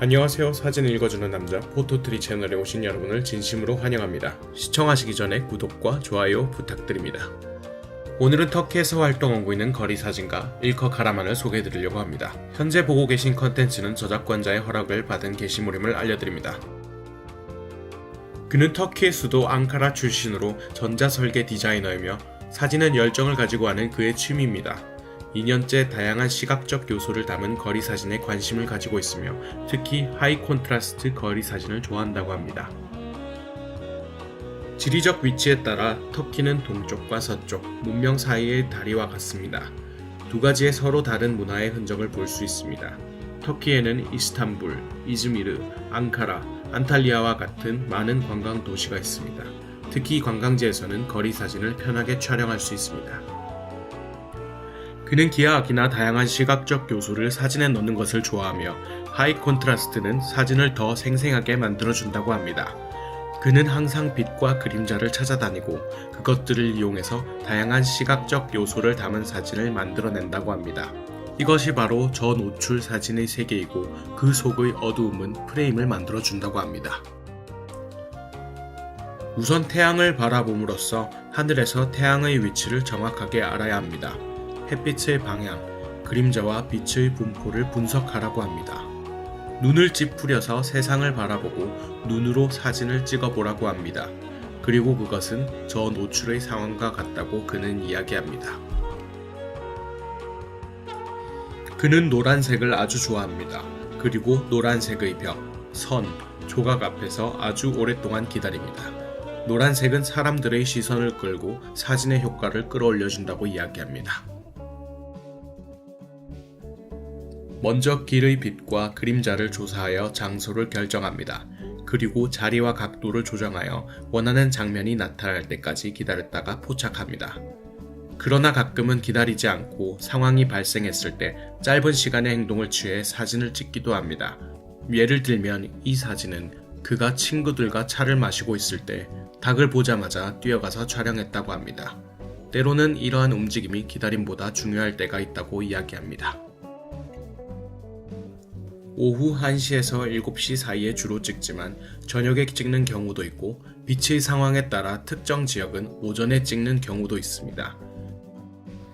안녕하세요. 사진 읽어주는 남자 포토트리 채널에 오신 여러분을 진심으로 환영합니다. 시청하시기 전에 구독과 좋아요 부탁드립니다. 오늘은 터키에서 활동하고 있는 거리 사진가 일커 카라만을 소개해드리려고 합니다. 현재 보고 계신 컨텐츠는 저작권자의 허락을 받은 게시물임을 알려드립니다. 그는 터키의 수도 앙카라 출신으로 전자설계 디자이너이며 사진은 열정을 가지고 하는 그의 취미입니다. 2년째 다양한 시각적 요소를 담은 거리 사진에 관심을 가지고 있으며 특히 하이 콘트라스트 거리 사진을 좋아한다고 합니다. 지리적 위치에 따라 터키는 동쪽과 서쪽, 문명 사이의 다리와 같습니다. 두 가지의 서로 다른 문화의 흔적을 볼 수 있습니다. 터키에는 이스탄불, 이즈미르, 앙카라, 안탈리아와 같은 많은 관광 도시가 있습니다. 특히 관광지에서는 거리 사진을 편하게 촬영할 수 있습니다. 그는 기하학이나 다양한 시각적 요소를 사진에 넣는 것을 좋아하며 하이 콘트라스트는 사진을 더 생생하게 만들어준다고 합니다. 그는 항상 빛과 그림자를 찾아다니고 그것들을 이용해서 다양한 시각적 요소를 담은 사진을 만들어낸다고 합니다. 이것이 바로 저 노출 사진의 세계이고 그 속의 어두움은 프레임을 만들어준다고 합니다. 우선 태양을 바라봄으로써 하늘에서 태양의 위치를 정확하게 알아야 합니다. 햇빛의 방향, 그림자와 빛의 분포를 분석하라고 합니다. 눈을 찌푸려서 세상을 바라보고 눈으로 사진을 찍어보라고 합니다. 그리고 그것은 저 노출의 상황과 같다고 그는 이야기합니다. 그는 노란색을 아주 좋아합니다. 그리고 노란색의 벽, 선, 조각 앞에서 아주 오랫동안 기다립니다. 노란색은 사람들의 시선을 끌고 사진의 효과를 끌어올려준다고 이야기합니다. 먼저 길의 빛과 그림자를 조사하여 장소를 결정합니다. 그리고 자리와 각도를 조정하여 원하는 장면이 나타날 때까지 기다렸다가 포착합니다. 그러나 가끔은 기다리지 않고 상황이 발생했을 때 짧은 시간의 행동을 취해 사진을 찍기도 합니다. 예를 들면 이 사진은 그가 친구들과 차를 마시고 있을 때 닭을 보자마자 뛰어가서 촬영했다고 합니다. 때로는 이러한 움직임이 기다림보다 중요할 때가 있다고 이야기합니다. 오후 1시에서 7시 사이에 주로 찍지만 저녁에 찍는 경우도 있고 빛의 상황에 따라 특정 지역은 오전에 찍는 경우도 있습니다.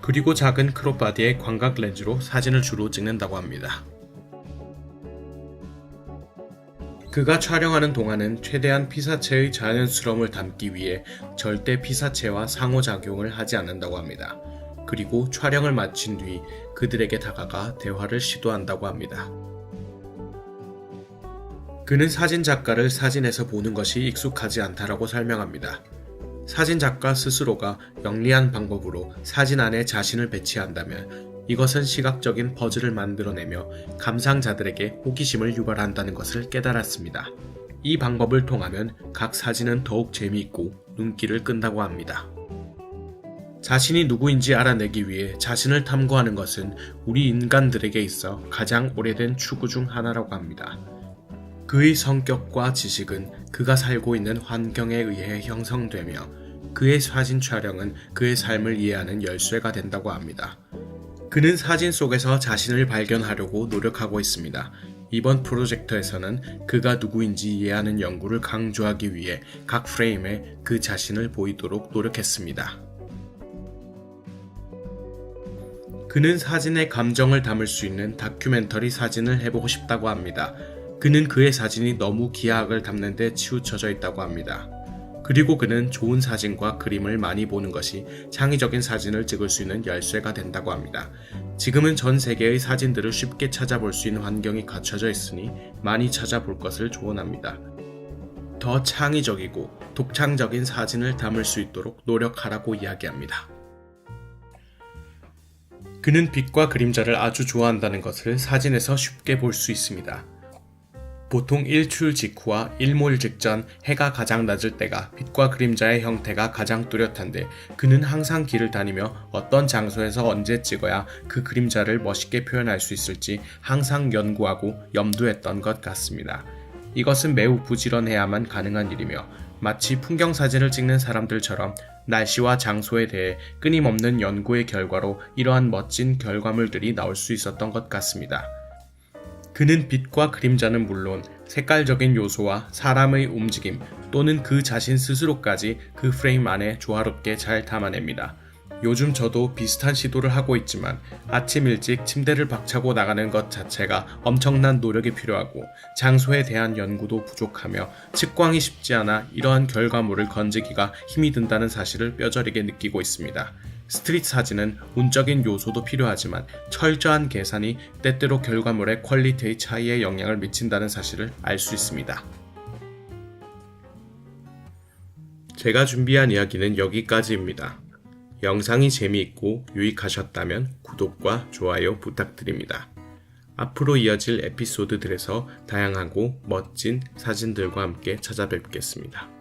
그리고 작은 크롭바디의 광각 렌즈로 사진을 주로 찍는다고 합니다. 그가 촬영하는 동안은 최대한 피사체의 자연스러움을 담기 위해 절대 피사체와 상호작용을 하지 않는다고 합니다. 그리고 촬영을 마친 뒤 그들에게 다가가 대화를 시도한다고 합니다. 그는 사진 작가를 사진에서 보는 것이 익숙하지 않다라고 설명합니다. 사진 작가 스스로가 영리한 방법으로 사진 안에 자신을 배치한다면 이것은 시각적인 퍼즐을 만들어내며 감상자들에게 호기심을 유발한다는 것을 깨달았습니다. 이 방법을 통하면 각 사진은 더욱 재미있고 눈길을 끈다고 합니다. 자신이 누구인지 알아내기 위해 자신을 탐구하는 것은 우리 인간들에게 있어 가장 오래된 추구 중 하나라고 합니다. 그의 성격과 지식은 그가 살고 있는 환경에 의해 형성되며 그의 사진 촬영은 그의 삶을 이해하는 열쇠가 된다고 합니다. 그는 사진 속에서 자신을 발견하려고 노력하고 있습니다. 이번 프로젝트에서는 그가 누구인지 이해하는 연구를 강조하기 위해 각 프레임에 그 자신을 보이도록 노력했습니다. 그는 사진의 감정을 담을 수 있는 다큐멘터리 사진을 해보고 싶다고 합니다. 그는 그의 사진이 너무 기하학을 담는 데 치우쳐져 있다고 합니다. 그리고 그는 좋은 사진과 그림을 많이 보는 것이 창의적인 사진을 찍을 수 있는 열쇠가 된다고 합니다. 지금은 전 세계의 사진들을 쉽게 찾아볼 수 있는 환경이 갖춰져 있으니 많이 찾아볼 것을 조언합니다. 더 창의적이고 독창적인 사진을 담을 수 있도록 노력하라고 이야기합니다. 그는 빛과 그림자를 아주 좋아한다는 것을 사진에서 쉽게 볼 수 있습니다. 보통 일출 직후와 일몰 직전 해가 가장 낮을 때가 빛과 그림자의 형태가 가장 뚜렷한데 그는 항상 길을 다니며 어떤 장소에서 언제 찍어야 그 그림자를 멋있게 표현할 수 있을지 항상 연구하고 염두했던 것 같습니다. 이것은 매우 부지런해야만 가능한 일이며 마치 풍경 사진을 찍는 사람들처럼 날씨와 장소에 대해 끊임없는 연구의 결과로 이러한 멋진 결과물들이 나올 수 있었던 것 같습니다. 그는 빛과 그림자는 물론 색깔적인 요소와 사람의 움직임 또는 그 자신 스스로까지 그 프레임 안에 조화롭게 잘 담아냅니다. 요즘 저도 비슷한 시도를 하고 있지만 아침 일찍 침대를 박차고 나가는 것 자체가 엄청난 노력이 필요하고 장소에 대한 연구도 부족하며 측광이 쉽지 않아 이러한 결과물을 건지기가 힘이 든다는 사실을 뼈저리게 느끼고 있습니다. 스트릿 사진은 운적인 요소도 필요하지만 철저한 계산이 때때로 결과물의 퀄리티의 차이에 영향을 미친다는 사실을 알 수 있습니다. 제가 준비한 이야기는 여기까지입니다. 영상이 재미있고 유익하셨다면 구독과 좋아요 부탁드립니다. 앞으로 이어질 에피소드들에서 다양하고 멋진 사진들과 함께 찾아뵙겠습니다.